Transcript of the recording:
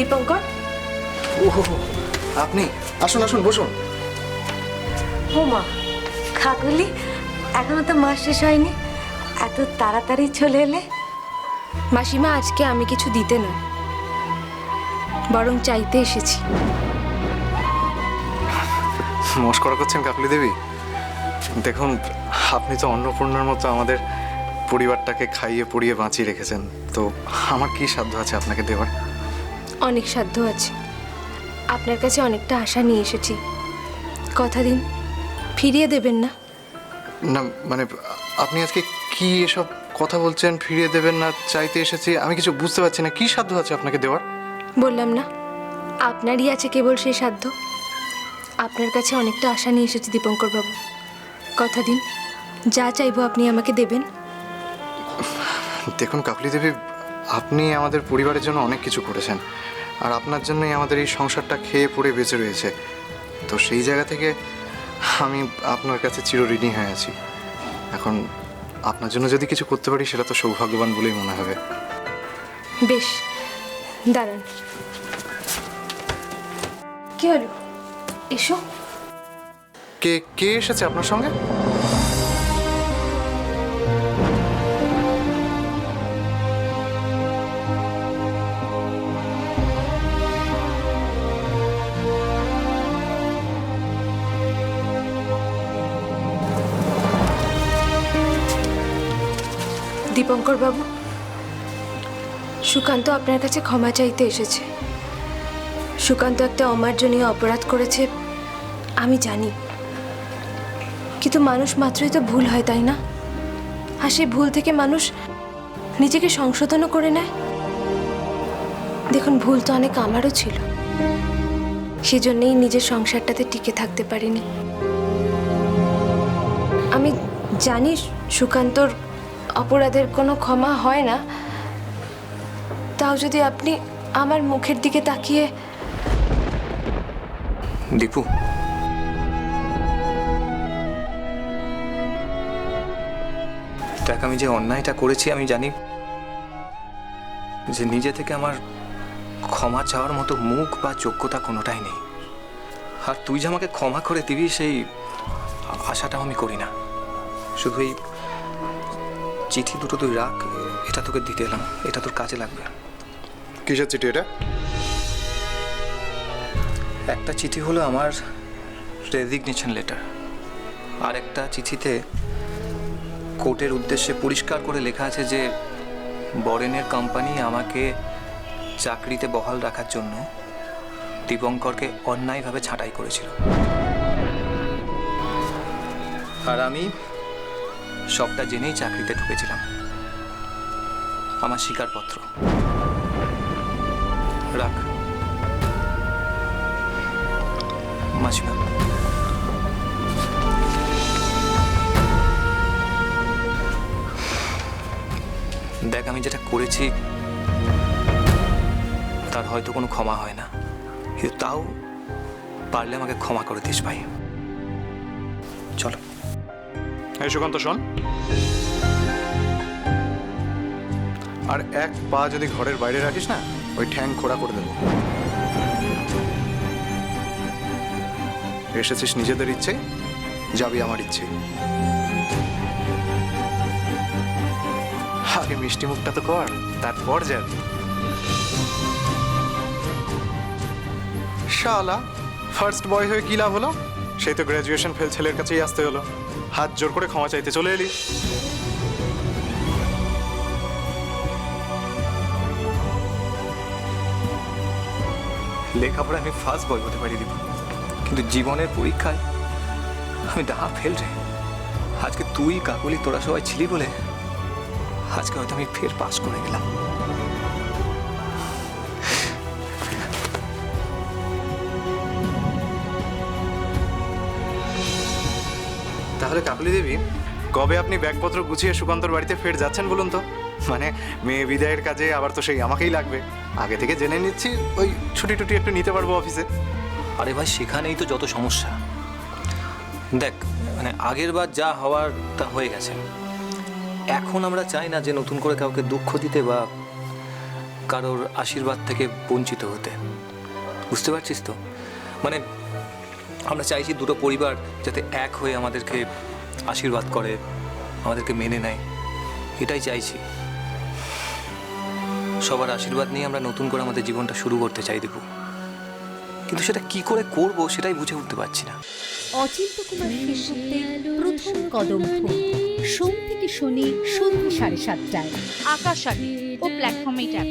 দীপঙ্কর? ওহো আপনি? আসুন আসুন বসুন। ও মা খাকুলি এখনও তো মাস শেষ হয়নি। এত তাড়াতাড়ি চলে এলে? মাসিমা আজকে আমি কিছু দিতে না বরং চাইতে এসেছি। মস্করা করছেন কাকলি দেবী? দেখুন আপনি তো অন্নপূর্ণার মতো আমাদের পরিবারটাকে খাইয়ে পড়িয়ে বাঁচিয়ে রেখেছেন। তো আমার কি সাধ্য আছে আপনাকে দেওয়ার? অনেক সাধ্য আছে। আপনার কাছে অনেকটা আশা নিয়ে এসেছি। কথা দিন ফিরিয়ে দেবেন না? না মানে আপনি আজকে কি এসব কথা বলছেন ফিরিয়ে দেবেন না চাইতে এসেছি আমি কিছু বুঝতে পারছি না কি সাধ্য আছে আপনাকে দেওয়ার? বললাম না আপনারই আছে কেবল সেই সাধ্য। আপনার কাছে অনেকটা আশা নিয়ে এসেছি দীপঙ্কর বাবু। কথা দিন যা চাইব আপনি আমাকে দেবেন। দেখুন কাকলি দেবী আপনি আমাদের পরিবারের জন্য অনেক কিছু করেছেন। আর আপনার জন্যই আমাদের এই সংসারটা খেয়ে পড়ে বেঁচে রয়েছে। তো সেই জায়গা থেকে আমি আপনার কাছে চিরঋণী হয়ে আছি। এখন আপনার জন্য যদি কিছু করতে পারি সেটা তো সৌভাগ্যবান বলেই মনে হবে। বেশ দাঁড়ান। কি হলো? এসো। কে কে এসেছে আপনার সঙ্গে? দীপঙ্কর বাবু, সুকান্ত আপনার কাছে ক্ষমা চাইতে এসেছে। সুকান্ত একটা অমার্জনীয় অপরাধ করেছে, আমি জানি। কিন্তু মানুষ মাত্রই তো ভুল হয়, তাই না? আর সেই ভুল থেকে মানুষ নিজেকে সংশোধনও করে নেয়। দেখুন, ভুল তো অনেক আমারও ছিল। সেজন্যেই নিজের সংসারটাতে টিকে থাকতে পারিনি। আমি জানি সুকান্তর অপরাধের কোনো ক্ষমা হয় না, তাও যদি আপনি আমার মুখের দিকে তাকিয়ে দীপু। আমি যে অন্যায়টা করেছি, আমি জানি যে নিজে থেকে আমার ক্ষমা চাওয়ার মতো মুখ বা যোগ্যতা কোনোটাই নেই। আর তুই যে আমাকে ক্ষমা করে দিবি, সেই আশাটাও আমি করি না। শুধু এই চিঠি দুটো তুই রাখ এটা তোকে দিতে এলাম এটা তোর কাজে লাগবে। কিসের চিঠি এটা? একটা চিঠি হলো আমার রেজিগনেশন লেটার আর একটা চিঠিতে কোর্টের উদ্দেশ্যে পরিষ্কার করে লেখা আছে যে বরেনের কোম্পানি আমাকে চাকরিতে বহাল রাখার জন্য দীপঙ্করকে অন্যায়ভাবে ছাঁটাই করেছিল। আর আমি সবটা জেনেই চাকরিতে ঢুকেছিলাম। আমার স্বীকারপত্র। রাখ। মাসিমা। দেখ, আমি যেটা করেছি, তার হয়তো কোনো ক্ষমা হয় না। কিন্তু তাও পারলে আমাকে ক্ষমা করে দিস, ভাই। চলো। এই সুকান্ত শোন। আর এক পা যদি ঘরের বাইরে রাখিস না, ওই ঠ্যাং খোড়া করে দেবো। এসেছিস নিজেদের ইচ্ছে, যাবি আমার ইচ্ছে। আগে মিষ্টি মুখটা তো কর, তারপর যাবি। শালা ফার্স্ট বয় হয়ে কি লাভ হলো? সেই তো গ্র্যাজুয়েশন ফেল ছেলের কাছেই আসতে হলো। হাত জোর করে ক্ষমা চাইতে চলে এলি। লেখাপড়ায় আমি ফার্স্ট বয় হতে পারি দিব কিন্তু জীবনের পরীক্ষায় আমি দা ফেল রে। আজকে তুই কাকুলি তোরা সবাই ছিলি বলে আজকে হয়তো আমি ফের পাস করে গেলাম। তাহলে কাকলি দেবী, কবে আপনি ব্যাগপত্র গুছিয়ে সুকান্তর বাড়িতে ফের যাচ্ছেন বলুন তো? মানে মেয়ে বিদায়ের কাজে আবার তো সেই আমাকেই লাগবে। আগে থেকে জেনে নিচ্ছি, ওই ছুটি টুটি একটু নিতে পারব অফিসে। আরে ভাই, সেখানেই তো যত সমস্যা। দেখ মানে আগের বার যা হওয়ার তা হয়ে গেছে। এখন আমরা চাই না যে নতুন করে কাউকে দুঃখ দিতে বা কারোর আশীর্বাদ থেকে বঞ্চিত হতে। বুঝতে পারছিস তো? মানে আমরা চাইছি দুটো পরিবার যাতে এক হয়ে আমাদেরকে আশীর্বাদ করে আমাদেরকে মেনে নেয়। এটাই চাইছি। সবার আশীর্বাদ নিয়ে আমরা নতুন করে আমাদের জীবনটা শুরু করতে চাই দেবু কিন্তু সেটা কি করে করব সেটাই বুঝে উঠতে পারছি না। অচিন্ত কুমার সেনগুপ্তের প্রথম কদম ফুল সোম থেকে শনি সন্ধ্যে সাড়ে সাতটায়। আকাশানি ও প্ল্যাটফর্মেই ট্যাপ